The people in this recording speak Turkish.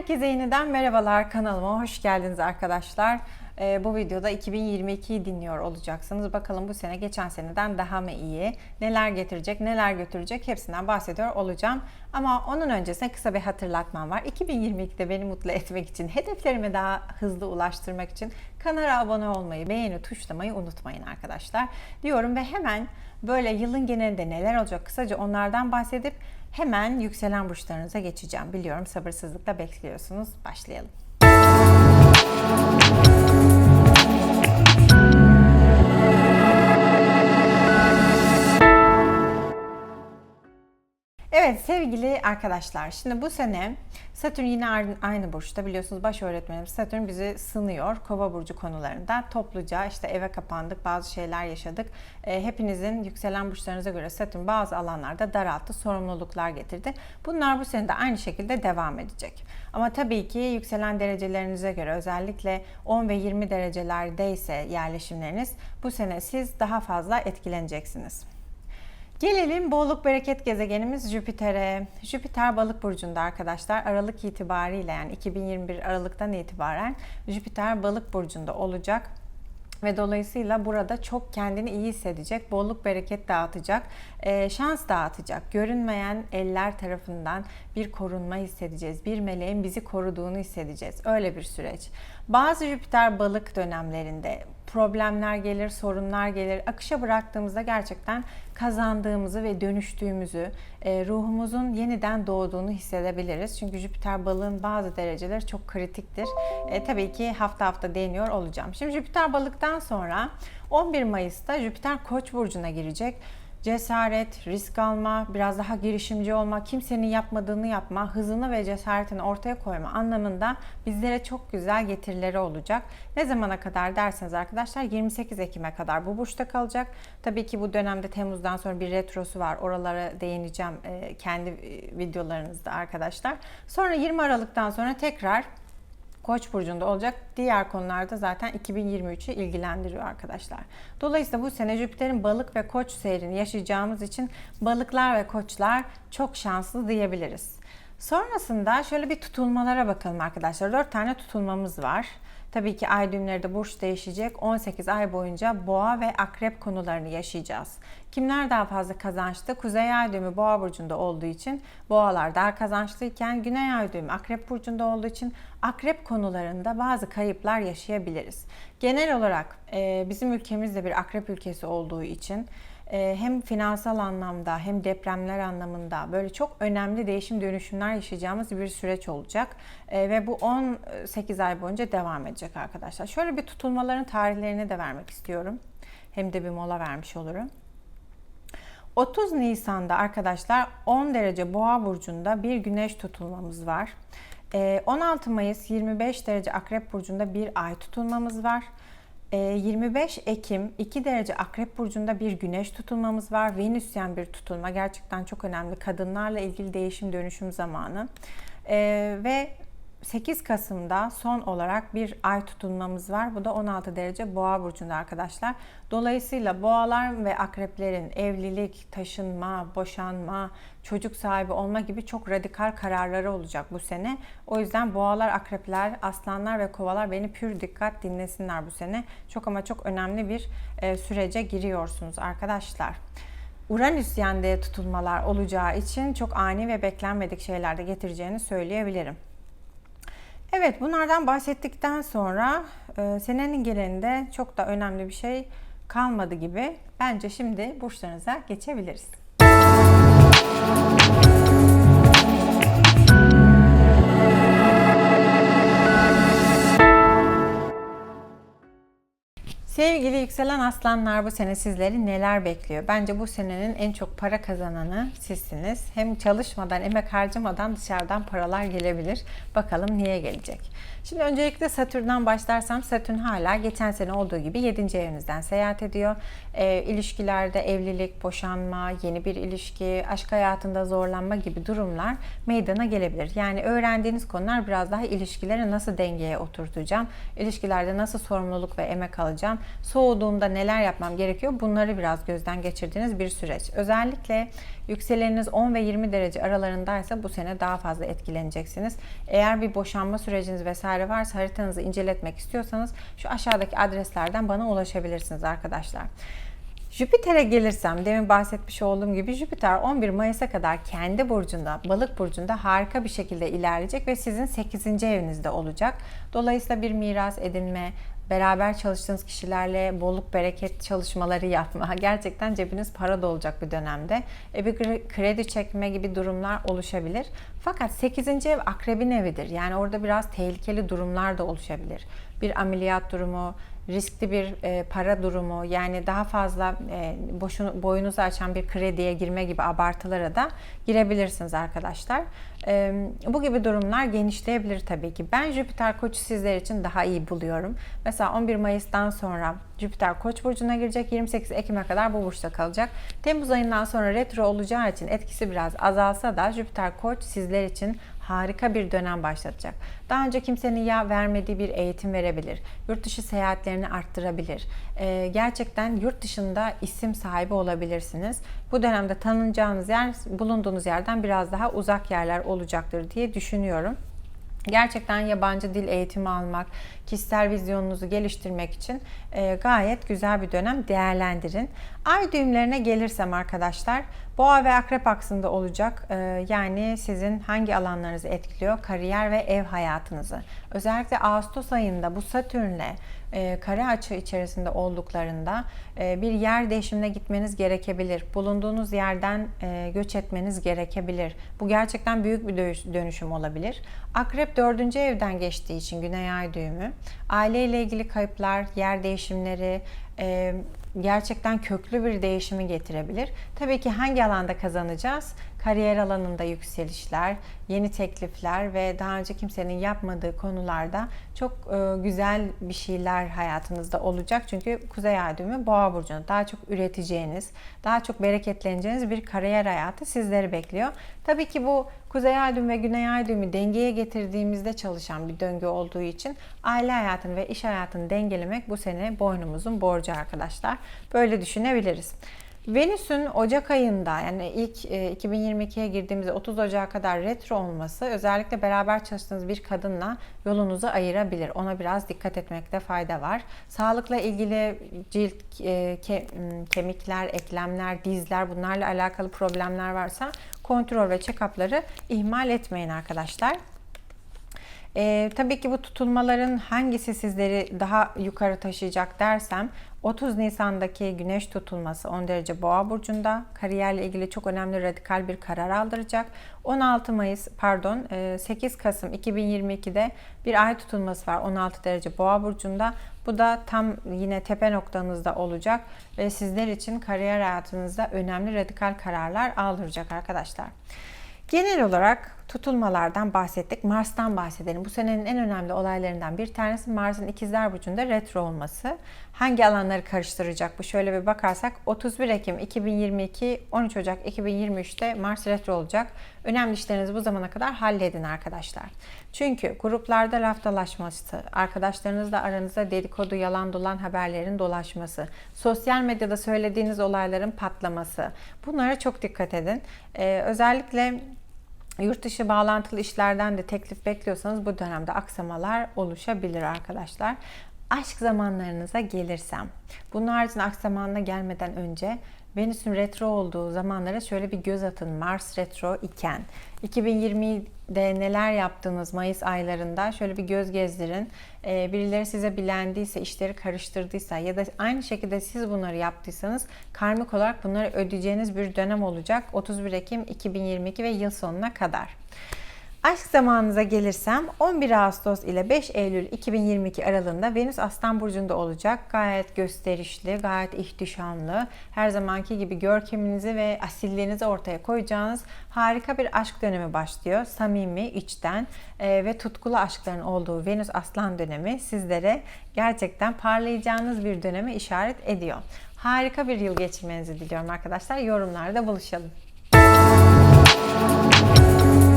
Herkese yeniden merhabalar kanalıma hoş geldiniz arkadaşlar. Ee, bu videoda 2022'yi dinliyor olacaksınız. Bakalım bu sene geçen seneden daha mı iyi? Neler getirecek, neler götürecek hepsinden bahsediyor olacağım. Ama onun öncesinde kısa bir hatırlatmam var. 2022'de beni mutlu etmek için, hedeflerime daha hızlı ulaştırmak için kanala abone olmayı, beğeni tuşlamayı unutmayın arkadaşlar. Diyorum ve hemen böyle yılın genelinde neler olacak kısaca onlardan bahsedip hemen yükselen burçlarınıza geçeceğim. Biliyorum sabırsızlıkla bekliyorsunuz. Başlayalım. Evet sevgili arkadaşlar şimdi bu sene Satürn yine aynı burçta. Biliyorsunuz baş öğretmenim Satürn bizi sınıyor kova burcu konularında. Topluca işte eve kapandık bazı şeyler yaşadık. E, hepinizin yükselen burçlarınıza göre Satürn bazı alanlarda daralttı sorumluluklar getirdi. Bunlar bu sene de aynı şekilde devam edecek. Ama tabii ki yükselen derecelerinize göre özellikle 10 ve 20 derecelerdeyse yerleşimleriniz bu sene siz daha fazla etkileneceksiniz. Gelelim bolluk bereket gezegenimiz Jüpiter'e. Jüpiter balık burcunda arkadaşlar. Aralık itibariyle yani 2021 Aralık'tan itibaren Jüpiter balık burcunda olacak ve dolayısıyla burada çok kendini iyi hissedecek, bolluk bereket dağıtacak, e, şans dağıtacak. Görünmeyen eller tarafından bir korunma hissedeceğiz. Bir meleğin bizi koruduğunu hissedeceğiz. Öyle bir süreç. Bazı Jüpiter balık dönemlerinde problemler gelir, sorunlar gelir. Akışa bıraktığımızda gerçekten kazandığımızı ve dönüştüğümüzü, e, ruhumuzun yeniden doğduğunu hissedebiliriz. Çünkü Jüpiter balığın bazı dereceleri çok kritiktir. E, tabii ki hafta hafta değiniyor olacağım. Şimdi Jüpiter balıktan sonra 11 Mayıs'ta Jüpiter Koç burcuna girecek cesaret, risk alma, biraz daha girişimci olma, kimsenin yapmadığını yapma, hızını ve cesaretini ortaya koyma anlamında bizlere çok güzel getirileri olacak. Ne zamana kadar derseniz arkadaşlar 28 Ekim'e kadar bu burçta kalacak. Tabii ki bu dönemde Temmuz'dan sonra bir retrosu var. Oralara değineceğim e, kendi e, videolarınızda arkadaşlar. Sonra 20 Aralık'tan sonra tekrar Koç burcunda olacak. Diğer konularda zaten 2023'ü ilgilendiriyor arkadaşlar. Dolayısıyla bu sene Jüpiter'in balık ve koç seyrini yaşayacağımız için balıklar ve koçlar çok şanslı diyebiliriz. Sonrasında şöyle bir tutulmalara bakalım arkadaşlar. 4 tane tutulmamız var. Tabii ki ay düğümleri de burç değişecek. 18 ay boyunca boğa ve akrep konularını yaşayacağız. Kimler daha fazla kazançlı? Kuzey ay düğümü boğa burcunda olduğu için boğalar daha kazançlıyken güney ay düğümü akrep burcunda olduğu için akrep konularında bazı kayıplar yaşayabiliriz. Genel olarak bizim ülkemiz de bir akrep ülkesi olduğu için hem finansal anlamda hem depremler anlamında böyle çok önemli değişim dönüşümler yaşayacağımız bir süreç olacak. Ee, ve bu 18 ay boyunca devam edecek arkadaşlar. Şöyle bir tutulmaların tarihlerini de vermek istiyorum. Hem de bir mola vermiş olurum. 30 Nisan'da arkadaşlar 10 derece boğa burcunda bir güneş tutulmamız var. 16 ee, Mayıs 25 derece akrep burcunda bir ay tutulmamız var. 25 ee, Ekim 2 derece Akrep Burcu'nda bir güneş tutulmamız var. Venüsyen bir tutulma. Gerçekten çok önemli. Kadınlarla ilgili değişim dönüşüm zamanı. Ee, ve 8 Kasım'da son olarak bir ay tutulmamız var. Bu da 16 derece boğa burcunda arkadaşlar. Dolayısıyla boğalar ve akreplerin evlilik, taşınma, boşanma, çocuk sahibi olma gibi çok radikal kararları olacak bu sene. O yüzden boğalar, akrepler, aslanlar ve kovalar beni pür dikkat dinlesinler bu sene. Çok ama çok önemli bir e, sürece giriyorsunuz arkadaşlar. Uranüs yende tutulmalar olacağı için çok ani ve beklenmedik şeyler de getireceğini söyleyebilirim. Evet bunlardan bahsettikten sonra e, senenin genelinde çok da önemli bir şey kalmadı gibi. Bence şimdi burçlarınıza geçebiliriz. Sevgili yükselen aslanlar bu sene sizleri neler bekliyor? Bence bu senenin en çok para kazananı sizsiniz. Hem çalışmadan, emek harcamadan dışarıdan paralar gelebilir. Bakalım niye gelecek? Şimdi öncelikle Satürn'den başlarsam Satürn hala geçen sene olduğu gibi 7. evinizden seyahat ediyor. E, ilişkilerde evlilik, boşanma, yeni bir ilişki, aşk hayatında zorlanma gibi durumlar meydana gelebilir. Yani öğrendiğiniz konular biraz daha ilişkileri nasıl dengeye oturtacağım, ilişkilerde nasıl sorumluluk ve emek alacağım, Soğuduğunda neler yapmam gerekiyor? Bunları biraz gözden geçirdiğiniz bir süreç. Özellikle yükseleniniz 10 ve 20 derece aralarındaysa bu sene daha fazla etkileneceksiniz. Eğer bir boşanma süreciniz vesaire varsa haritanızı inceletmek istiyorsanız şu aşağıdaki adreslerden bana ulaşabilirsiniz arkadaşlar. Jüpiter'e gelirsem demin bahsetmiş olduğum gibi Jüpiter 11 Mayıs'a kadar kendi burcunda, balık burcunda harika bir şekilde ilerleyecek ve sizin 8. evinizde olacak. Dolayısıyla bir miras edinme, beraber çalıştığınız kişilerle bolluk bereket çalışmaları yapma. Gerçekten cebiniz para dolacak bir dönemde. E bir kredi çekme gibi durumlar oluşabilir. Fakat 8. ev akrebin evidir. Yani orada biraz tehlikeli durumlar da oluşabilir. Bir ameliyat durumu, riskli bir e, para durumu yani daha fazla e, boşunu, boyunuzu açan bir krediye girme gibi abartılara da girebilirsiniz arkadaşlar. E, bu gibi durumlar genişleyebilir tabii ki. Ben Jüpiter Koç'u sizler için daha iyi buluyorum. Mesela 11 Mayıs'tan sonra Jüpiter Koç burcuna girecek. 28 Ekim'e kadar bu burçta kalacak. Temmuz ayından sonra retro olacağı için etkisi biraz azalsa da Jüpiter Koç sizler için harika bir dönem başlatacak. Daha önce kimsenin ya vermediği bir eğitim verebilir. Yurt dışı seyahatlerini arttırabilir. Ee, gerçekten yurt dışında isim sahibi olabilirsiniz. Bu dönemde tanınacağınız yer bulunduğunuz yerden biraz daha uzak yerler olacaktır diye düşünüyorum. Gerçekten yabancı dil eğitimi almak, kişisel vizyonunuzu geliştirmek için e, gayet güzel bir dönem değerlendirin. Ay düğümlerine gelirsem arkadaşlar, boğa ve akrep aksında olacak. E, yani sizin hangi alanlarınızı etkiliyor? Kariyer ve ev hayatınızı. Özellikle Ağustos ayında bu Satürn'le e, kare açı içerisinde olduklarında e, bir yer değişimine gitmeniz gerekebilir. Bulunduğunuz yerden e, göç etmeniz gerekebilir. Bu gerçekten büyük bir dönüşüm olabilir. Akrep dördüncü evden geçtiği için Güney Ay düğümü aileyle ilgili kayıplar, yer değişimleri, e, gerçekten köklü bir değişimi getirebilir. Tabii ki hangi alanda kazanacağız? Kariyer alanında yükselişler, yeni teklifler ve daha önce kimsenin yapmadığı konularda çok e, güzel bir şeyler hayatınızda olacak. Çünkü Kuzey Ay düğümü Boğa burcunda daha çok üreteceğiniz, daha çok bereketleneceğiniz bir kariyer hayatı sizleri bekliyor. Tabii ki bu Kuzey Ay ve Güney Ay dengeye getirdiğimizde çalışan bir döngü olduğu için aile hayatını ve iş hayatını dengelemek bu sene boynumuzun borcu arkadaşlar. Böyle düşünebiliriz. Venüs'ün Ocak ayında yani ilk 2022'ye girdiğimizde 30 Ocak'a kadar retro olması özellikle beraber çalıştığınız bir kadınla yolunuzu ayırabilir. Ona biraz dikkat etmekte fayda var. Sağlıkla ilgili cilt, e, ke, kemikler, eklemler, dizler bunlarla alakalı problemler varsa kontrol ve check-up'ları ihmal etmeyin arkadaşlar. E, tabii ki bu tutulmaların hangisi sizleri daha yukarı taşıyacak dersem 30 Nisan'daki güneş tutulması 10 derece boğa burcunda kariyerle ilgili çok önemli radikal bir karar aldıracak. 16 Mayıs pardon 8 Kasım 2022'de bir ay tutulması var 16 derece boğa burcunda. Bu da tam yine tepe noktanızda olacak ve sizler için kariyer hayatınızda önemli radikal kararlar aldıracak arkadaşlar. Genel olarak tutulmalardan bahsettik. Mars'tan bahsedelim. Bu senenin en önemli olaylarından bir tanesi Mars'ın ikizler burcunda retro olması. Hangi alanları karıştıracak bu? Şöyle bir bakarsak 31 Ekim 2022, 13 Ocak 2023'te Mars retro olacak. Önemli işlerinizi bu zamana kadar halledin arkadaşlar. Çünkü gruplarda laf dalaşması, arkadaşlarınızla aranızda dedikodu, yalan dolan haberlerin dolaşması, sosyal medyada söylediğiniz olayların patlaması. Bunlara çok dikkat edin. Ee, özellikle Yurt dışı bağlantılı işlerden de teklif bekliyorsanız bu dönemde aksamalar oluşabilir arkadaşlar. Aşk zamanlarınıza gelirsem, bunun haricinde aksamanına gelmeden önce Venüs'ün retro olduğu zamanlara şöyle bir göz atın. Mars retro iken 2020'de neler yaptığınız Mayıs aylarında şöyle bir göz gezdirin. Ee, birileri size bilendiyse, işleri karıştırdıysa ya da aynı şekilde siz bunları yaptıysanız karmik olarak bunları ödeyeceğiniz bir dönem olacak 31 Ekim 2022 ve yıl sonuna kadar. Aşk zamanınıza gelirsem 11 Ağustos ile 5 Eylül 2022 aralığında Venüs Aslan Burcu'nda olacak. Gayet gösterişli, gayet ihtişamlı, her zamanki gibi görkeminizi ve asilliğinizi ortaya koyacağınız harika bir aşk dönemi başlıyor. Samimi, içten e, ve tutkulu aşkların olduğu Venüs Aslan dönemi sizlere gerçekten parlayacağınız bir döneme işaret ediyor. Harika bir yıl geçirmenizi diliyorum arkadaşlar. Yorumlarda buluşalım.